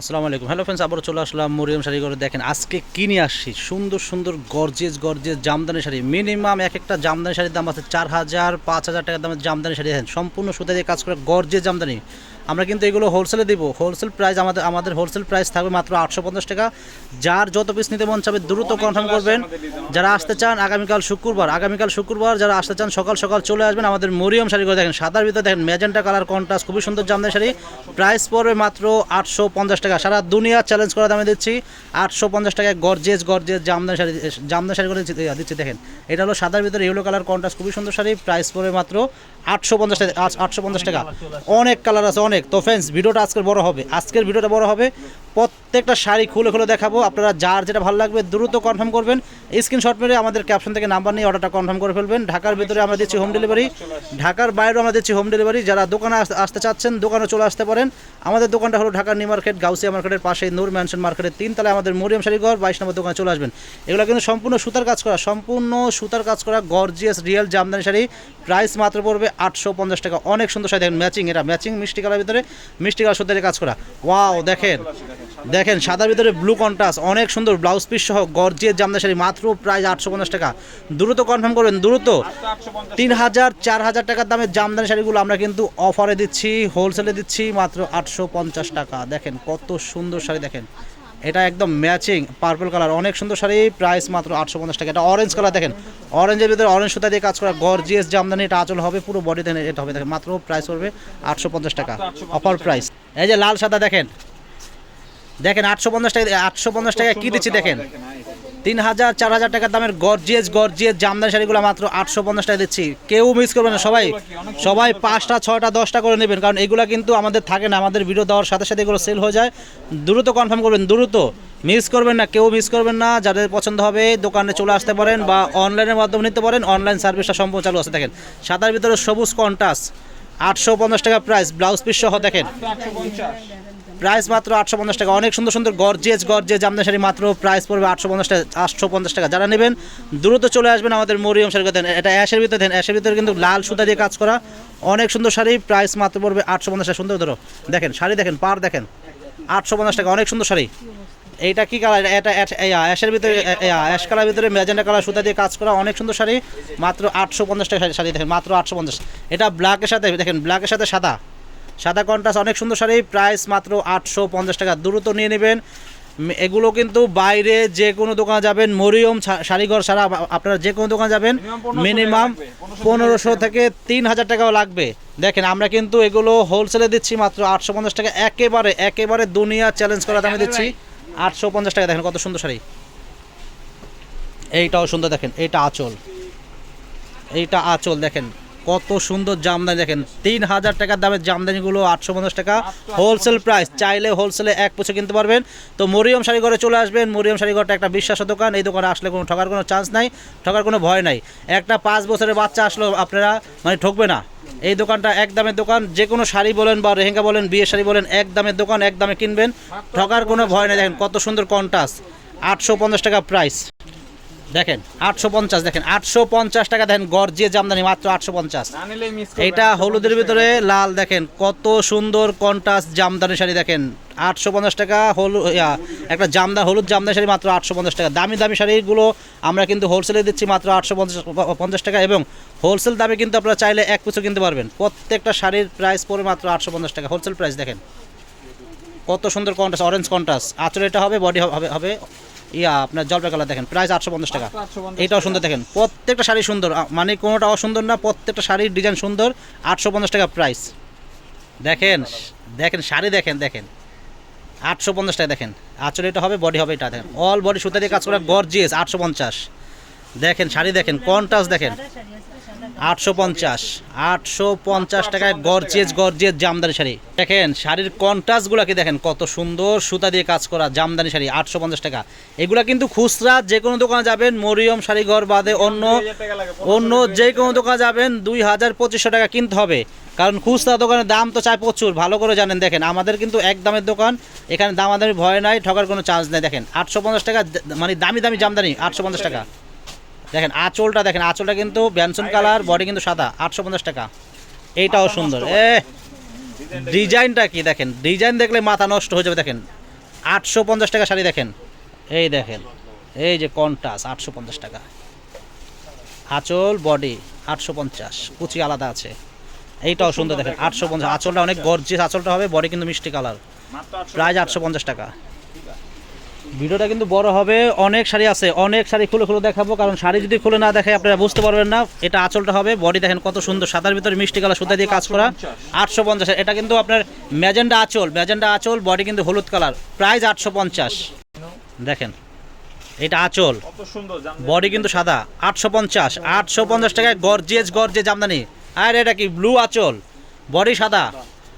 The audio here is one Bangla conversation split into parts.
আসসালামু আলাইকুম। হ্যালো ফ্রেন্ডস আবারও চলে আসলাম মরিয়াম শাড়ি করে দেখেন, আজকে কিনে আসছি? সুন্দর সুন্দর gorgeous gorgeous Jamdani sari. Minimum এক একটা জামদানি শাড়ির দাম আছে চার হাজার পাঁচ হাজার টাকার দামের জামদানি শাড়ি। দেখেন, সম্পূর্ণ সুতা দিয়ে কাজ করে গর্জেস জামদানি। আমরা কিন্তু এগুলো হোলসেলে দিব। হোলসেল প্রাইস আমাদের আমাদের হোলসেল প্রাইস থাকবে মাত্র আটশো পঞ্চাশ টাকা। যার যত পিস নিতে মন চাবে দ্রুত কনফার্ম করবেন। যারা আসতে চান আগামীকাল শুক্রবার আগামীকাল শুক্রবার যারা আসতে চান সকাল সকাল চলে আসবেন আমাদের মরিয়ম শাড়ি করে দেখেন সাদার ভিতরে দেখেন ম্যাজেন্টা কালার কন্ট্রাস্ট খুবই সুন্দর জামদানি শাড়ি। প্রাইস পড়বে মাত্র আটশো পঞ্চাশ টাকা। সারা দুনিয়া চ্যালেঞ্জ করা দামে দিচ্ছি। আটশো পঞ্চাশ টাকায় গর্জেস গর্জেস জামদানি শাড়ি জামদানি শাড়ি করে দিচ্ছি দেখেন। এটা হলো সাদার ভিতরে ইয়েলো কালার কন্ট্রাস্ট খুবই সুন্দর শাড়ি। প্রাইস পড়বে মাত্র আটশো পঞ্চাশ টাকা আটশো পঞ্চাশ টাকা। অনেক কালার আছে অনেক তো ফ্রেন্ডস ভিডিওটা আজকের বড় হবে। আজকের ভিডিওটা বড় হবে। প্রত্যেকটা শাড়ি খুলে খুলে দেখাবো। আপনারা যার যেটা ভালো লাগবে দ্রুত কনফার্ম করবেন। স্ক্রিনশট মেরে আমাদের ক্যাপশন থেকে নাম্বার নিয়ে অর্ডারটা কনফার্ম করে ফেলবেন। ঢাকার ভিতরে আমরা দিচ্ছি হোম ডেলিভারি ঢাকার বাইরেও আমরা দিচ্ছি হোম ডেলিভারি যারা দোকানে আস- আসতে চাচ্ছেন, দোকানে চলে আসতে পারেন। আমাদের দোকানটা হলো ঢাকার নিউ মার্কেট, গাউসিয়া মার্কেটের পাশে নূর ম্যানশন মার্কেটের তিন তলায় আমাদের মরিয়ম শাড়িঘর বাইশ নম্বর দোকানে চলে আসবেন। এগুলো কিন্তু সম্পূর্ণ সুতার কাজ করা, সম্পূর্ণ সুতার কাজ করা gorgeous real Jamdani sari. Price মাত্র পড়বে আটশো পঞ্চাশ টাকা। অনেক সুন্দর শাড়ি। দেখেন ম্যাচিং এটা ম্যাচিং মিষ্টি কালার ভিতরে মিষ্টি কালার সুতারে কাজ করা। ওয়াও দেখেন দেখেন, সাদার ভিতরে ব্লু কন্ট্রাস্ট অনেক সুন্দর ব্লাউজ পিস সহ গর্জিয়ের জামদানি শাড়ি, মাত্র প্রায় আটশো পঞ্চাশ টাকা। দ্রুত কনফার্ম করবেন, দ্রুত। তিন হাজার, চার হাজার টাকার দামের জামদানি শাড়িগুলো আমরা কিন্তু অফারে দিচ্ছি হোলসেলে দিচ্ছি, মাত্র আটশো পঞ্চাশ টাকা। দেখেন কত সুন্দর শাড়ি, দেখেন। এটা একদম ম্যাচিং পার্পল কালার অনেক সুন্দর শাড়ি প্রাইস মাত্র আটশো পঞ্চাশ টাকা। এটা অরেঞ্জ কালার দেখেন অরেঞ্জের ভিতরে অরেঞ্জ সুতা দিয়ে কাজ করা গর্জিয়াস জামদানি এটা আচল হবে পুরো বডিতে এটা হবে দেখেন মাত্র প্রাইস পড়বে আটশো পঞ্চাশ টাকা অফার প্রাইস এই যে লাল সাদা দেখেন দেখেন আটশো পঞ্চাশ টাকা আটশো পঞ্চাশ টাকা কী দিচ্ছি দেখেন? তিন হাজার চার হাজার টাকার দামের গর্জিয়াস গর্জিয়াস জামদানি শাড়িগুলো মাত্র আটশো পঞ্চাশ টাকা দিচ্ছি। কেউ মিস করবে না, সবাই সবাই পাঁচটা, ছয়টা, দশটা করে নেবেন, কারণ এগুলো কিন্তু আমাদের থাকে না, আমাদের ভিডিও দেওয়ার সাথে সাথে এগুলো সেল হয়ে যায়। দ্রুত কনফার্ম করবেন, দ্রুত। মিস করবেন না, কেউ মিস করবেন না, যাদের পছন্দ হবে দোকানে চলে আসতে পারেন বা অনলাইনের মাধ্যমে নিতে পারেন অনলাইন সার্ভিসটা সম্পূর্ণ চালু আছে। দেখেন, সাদার ভিতরে সবুজ কন্টাস আটশো পঞ্চাশ টাকা প্রাইস ব্লাউজ পিস সহ, দেখেন। প্রাইস মাত্র আটশো পঞ্চাশ টাকা। অনেক সুন্দর সুন্দর গর্জেস গর্জেস জামদানি শাড়ি মাত্র প্রাইস পড়বে আটশো পঞ্চাশ টাকা, আটশো পঞ্চাশ টাকা। যারা নেবেন, দ্রুত চলে আসবেন আমাদের মরিয়ম শাড়ি দেন এটা অ্যাশের ভিতরে দেন, অ্যাশের ভিতরে কিন্তু লাল সুতা দিয়ে কাজ করা। অনেক সুন্দর শাড়ি, প্রাইস মাত্র পড়বে আটশো পঞ্চাশ টাকা। সুন্দর ধরো, দেখেন, শাড়ি দেখেন, পার দেখেন, আটশো পঞ্চাশ টাকা, অনেক সুন্দর শাড়ি। এইটা কি কালার এটা অ্যাশের ভিতরে অ্যাশ কালার ভিতরে ম্যাজেন্ডা কালার সুতা দিয়ে কাজ করা অনেক সুন্দর শাড়ি। মাত্র আটশো পঞ্চাশ টাকা শাড়ি দেখেন, মাত্র আটশো পঞ্চাশ। এটা ব্ল্যাকের সাথে, দেখেন ব্ল্যাকের সাথে সাদা। সাদা কন্ট্রাস্ট অনেক সুন্দর শাড়ি প্রাইস মাত্র আটশো পঞ্চাশ টাকা। দ্রুত নিয়ে নেবেন। এগুলো কিন্তু বাইরে যে কোনো দোকানে যাবেন মরিয়ম শাড়িঘর আপ- আপনারা যে কোনো দোকানে যাবেন মিনিমাম পনেরোশো থেকে তিন হাজার টাকাও লাগবে। দেখেন আমরা কিন্তু এগুলো হোলসেলে দিচ্ছি মাত্র আটশো পঞ্চাশ টাকা। একেবারে একেবারে দুনিয়া চ্যালেঞ্জ করা দামে দিচ্ছি। আটশো পঞ্চাশ টাকা দেখেন কত সুন্দর শাড়ি। এইটাও সুন্দর দেখেন এইটা আঁচল। এইটা আঁচল দেখেন। কত সুন্দর জামদানি দেখেন। তিন হাজার টাকার দামের জামদানিগুলো আটশো পঞ্চাশ টাকা। হোলসেল প্রাইস চাইলে হোলসেলে এক পুছে কিনতে পারবেন। তো মরিয়ম শাড়িঘরে চলে আসবেন। মরিয়ম শাড়িঘরটা একটা বিশ্বাস দোকান। এই দোকানে আসলে কোনো ঠকার কোনো চান্স নাই, ঠকার কোনো ভয় নাই। একটা পাঁচ বছরের বাচ্চা আসলেও আপনারা মানে ঠকবে না। এই দোকানটা এক দামের দোকান। যে কোনো শাড়ি বলেন বা রেহেঙ্গা বলেন, বিয়ের শাড়ি বলেন, এক দামের দোকান, এক দামে কিনবেন। ঠকার কোনো ভয় নেই। দেখেন কত সুন্দর কন্টাস আটশো পঞ্চাশ টাকা প্রাইস দেখেন আটশো পঞ্চাশ দেখেন আটশো পঞ্চাশ টাকা দেখেন গর্জিয়ে জামদানি মাত্র আটশো পঞ্চাশ। এটা হলুদের ভিতরে লাল দেখেন কত সুন্দর কন্ট্রাস্ট জামদানি শাড়ি দেখেন আটশো পঞ্চাশ টাকা হলু একটা জামদা হলুদ জামদানি শাড়ি মাত্র আটশো পঞ্চাশ টাকা। দামি দামি শাড়িগুলো আমরা কিন্তু হোলসেলে দিচ্ছি মাত্র আটশো পঞ্চাশ পঞ্চাশ টাকা এবং হোলসেল দামে কিন্তু আপনারা চাইলে এক পিছু কিনতে পারবেন। প্রত্যেকটা শাড়ির প্রাইস পড়ে মাত্র আটশো পঞ্চাশ টাকা। হোলসেল প্রাইস দেখেন। কত সুন্দর কন্ট্রাস্ট অরেঞ্জ কন্ট্রাস্ট আঁচল এটা হবে বডি হবে হবে ইয়া আপনার জলপাই কালার দেখেন প্রাইস আটশো পঞ্চাশ টাকা। এটাও সুন্দর দেখেন প্রত্যেকটা শাড়ি সুন্দর। মানে কোনোটা অসুন্দর না প্রত্যেকটা শাড়ির ডিজাইন সুন্দর আটশো পঞ্চাশ টাকা প্রাইস। দেখেন দেখেন শাড়ি দেখেন দেখেন আটশো পঞ্চাশ টাকা দেখেন। আচলে এটা হবে বডি হবে এটা দেখেন। অল বডি সুতা দিয়ে কাজ করা গর্জিয়াস আটশো পঞ্চাশ। দেখেন, শাড়ি দেখেন কন্ট্রাস্ট দেখেন। আটশো পঞ্চাশ আটশো পঞ্চাশ টাকায় গরজেজ গরজেজ জামদানি শাড়ি। দেখেন, শাড়ির কন্ট্রাস্টগুলোকে দেখেন? কত সুন্দর সুতা দিয়ে কাজ করা জামদানি শাড়ি, আটশো পঞ্চাশ টাকা। এগুলা কিন্তু খুচরা যে কোনো দোকানে যাবেন, মরিয়ম শাড়ি ঘর বাদে অন্য অন্য যে কোনো দোকানে যাবেন, দুই হাজার পঁচিশশো টাকা কিনতে হবে। কারণ খুচরা দোকানের দাম তো চাই প্রচুর, ভালো করে জানেন, দেখেন, আমাদের কিন্তু এক দামের দোকান, এখানে দামাদামি ভয় নাই, ঠকার কোনো চান্স নেই, দেখেন, আটশো পঞ্চাশ টাকা মানে দামি দামি জামদানি, আটশো পঞ্চাশ টাকা। দেখেন আঁচলটা দেখেন আঁচলটা কিন্তু ব্যানসন কালার বডি কিন্তু সাদা আটশো পঞ্চাশ টাকা। এইটাও সুন্দর। এ ডিজাইনটা কি দেখেন? ডিজাইন দেখলে মাথা নষ্ট হয়ে যাবে দেখেন। আটশো পঞ্চাশ টাকা শাড়ি দেখেন। এই দেখেন এই যে কন্টাস আটশো পঞ্চাশ টাকা। আঁচল বডি আটশো পঞ্চাশ কুচি আলাদা আছে। এইটাও সুন্দর দেখেন আটশো পঞ্চাশ। আঁচলটা অনেক গর্জিয়াস আঁচলটা হবে বডি কিন্তু মিষ্টি কালার। প্রাইস আটশো পঞ্চাশ টাকা। ভিডিওটা কিন্তু বড় হবে। অনেক শাড়ি আছে। অনেক শাড়ি খুলে খুলে দেখাবো কারণ শাড়ি যদি খুলে না দেখে আপনারা বুঝতে পারবেন না। এটা আঁচলটা হবে। বডি দেখেন কত সুন্দর। সাদার ভিতরে মিষ্টি কালার সুতা দিয়ে কাজ করা। আটশো পঞ্চাশ। এটা কিন্তু আপনার ম্যাজেন্ডা আঁচল। ম্যাজেন্ডা আঁচল বডি কিন্তু হলুদ কালার। প্রাইস আটশো পঞ্চাশ। দেখেন এটা আঁচল। বডি কিন্তু সাদা। আটশো পঞ্চাশ। আটশো পঞ্চাশ টাকায় গরজেজ গরজেজ জামদানি। আর এটা কি? ব্লু আঁচল। বডি সাদা।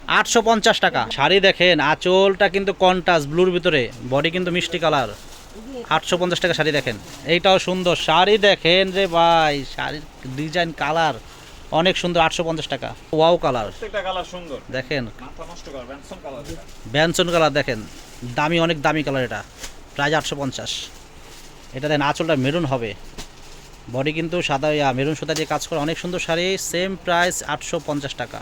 আটশো পঞ্চাশ টাকা। শাড়ি দেখেন আঁচলটা কিন্তু কন্টাস ব্লুর ভিতরে। বডি কিন্তু মিষ্টি কালার। আটশো পঞ্চাশ টাকা শাড়ি দেখেন। এইটাও সুন্দর। শাড়ি দেখেন রে ভাই শাড়ির ডিজাইন কালার অনেক সুন্দর আটশো পঞ্চাশ টাকা। Wow colour. প্রত্যেকটা কালার সুন্দর। দেখেন। মাথা নষ্ট কর ব্যানসন কালার ব্যঞ্জন কালার দেখেন। দামি অনেক দামি কালার এটা। প্রাইস আটশো পঞ্চাশ। এটা দেখেন আঁচলটা মেরুন হবে। বডি কিন্তু সাদা মেরুন সুতা দিয়ে কাজ করে অনেক সুন্দর শাড়ি। সেম প্রাইস আটশো পঞ্চাশ টাকা।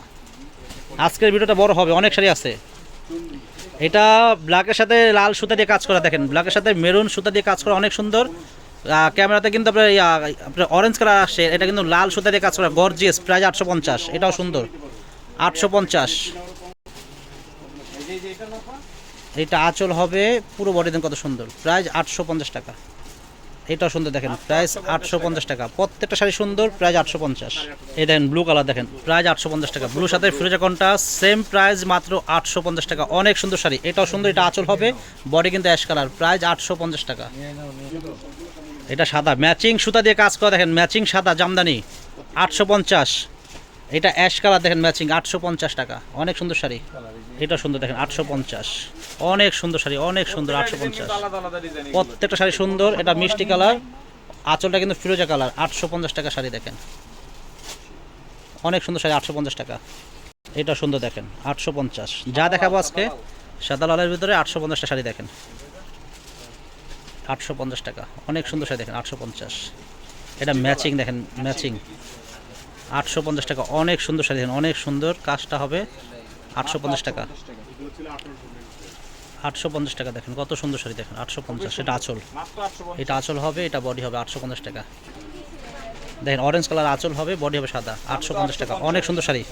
আজকের ভিডিওটা বড় হবে, অনেক শাড়ি আছে। এটা ব্ল্যাকের সাথে লাল সুতা দিয়ে কাজ করা, দেখেন ব্ল্যাকের সাথে মেরুন সুতা দিয়ে কাজ করা অনেক সুন্দর। ক্যামেরাতে কিন্তু আপনার আপনার অরেঞ্জ কালার আসছে এটা কিন্তু লাল সুতা দিয়ে কাজ করা গর্জিয়াস প্রাইস আটশো পঞ্চাশ, এটাও সুন্দর, আটশো পঞ্চাশ। এটা আঁচল হবে, পুরো বডি দেন কত সুন্দর প্রাইস আটশো পঞ্চাশ টাকা। এটাও সুন্দর দেখেন, প্রাইস আটশো পঞ্চাশ টাকা। প্রত্যেকটা শাড়ি সুন্দর, প্রাইস আটশো পঞ্চাশ। এই দেখেন ব্লু কালার দেখেন, প্রাইস আটশো পঞ্চাশ টাকা। ব্লু সাথে ফিরোজা কন্টা সেম প্রাইস মাত্র আটশো পঞ্চাশ টাকা। অনেক সুন্দর শাড়ি, এটাও সুন্দর, এটা আঁচল হবে বডি কিন্তু অ্যাশ কালার প্রাইস আটশো পঞ্চাশ টাকা। এটা সাদা ম্যাচিং সুতা দিয়ে কাজ করা দেখেন ম্যাচিং সাদা, জামদানি, আটশো পঞ্চাশ। এটা অ্যাশ কালার দেখেন ম্যাচিং আটশো পঞ্চাশ টাকা। অনেক সুন্দর শাড়ি। এটা সুন্দর দেখেন আটশো পঞ্চাশ। অনেক সুন্দর শাড়ি অনেক সুন্দর আটশো পঞ্চাশ। প্রত্যেকটা শাড়ি সুন্দর এটা মিষ্টি কালার। আঁচলটা কিন্তু ফিরোজা কালার আটশো পঞ্চাশ টাকা শাড়ি দেখেন। অনেক সুন্দর শাড়ি আটশো পঞ্চাশ টাকা। এটা সুন্দর দেখেন আটশো পঞ্চাশ। যা দেখাবো আজকে সাদা লালের ভিতরে আটশো পঞ্চাশটা শাড়ি দেখেন। আটশো পঞ্চাশ টাকা অনেক সুন্দর শাড়ি দেখেন আটশো পঞ্চাশ। এটা ম্যাচিং দেখেন ম্যাচিং। আটশো পঞ্চাশ টাকা। অনেক সুন্দর শাড়ি অনেক সুন্দর কাজটা হবে আটশো পঞ্চাশ টাকা। আটশো পঞ্চাশ টাকা দেখেন, কত সুন্দর শাড়ি দেখেন, আটশো পঞ্চাশ, এটা আঁচল। এটা আঁচল হবে, এটা বডি হবে আটশো পঞ্চাশ টাকা। দেখেন অরেঞ্জ কালার আঁচল হবে বডি হবে সাদা, আটশো পঞ্চাশ টাকা। অনেক সুন্দর শাড়ি।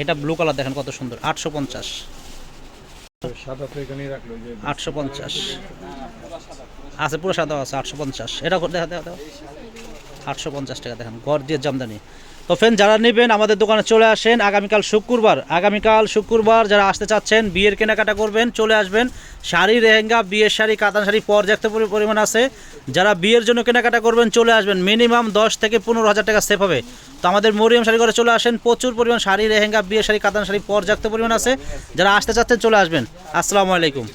এটা ব্লু কালার দেখেন কত সুন্দর, আটশো পঞ্চাশ। আটশো পঞ্চাশ। আছে পুরো সাদা আছে, আটশো পঞ্চাশ। এটা দেখা দেখা। আটশো পঞ্চাশ টাকা দেখেন গর্জিয়ার জামদানি। তো ফ্রেন্ড যারা নেবেন আমাদের দোকানে চলে আসেন, আগামীকাল শুক্রবার আগামীকাল শুক্রবার যারা আসতে চাচ্ছেন, বিয়ের কেনাকাটা করবেন, চলে আসবেন। শাড়ি, লেহেঙ্গা, বিয়ের শাড়ি, কাতান শাড়ি পর্যাপ্ত পরিমাণ আছে। যারা বিয়ের জন্য কেনাকাটা করবেন, চলে আসবেন। মিনিমাম দশ থেকে পনেরো হাজার টাকা সেভ হবে। তো আমাদের মরিয়ম শাড়ি করে চলে আসেন, প্রচুর পরিমাণ শাড়ি, লেহেঙ্গা, বিয়ের শাড়ি, কাতান শাড়ি পর্যাপ্ত পরিমাণ আছে। যারা আসতে চাচ্ছেন, চলে আসবেন। আসসালামু আলাইকুম।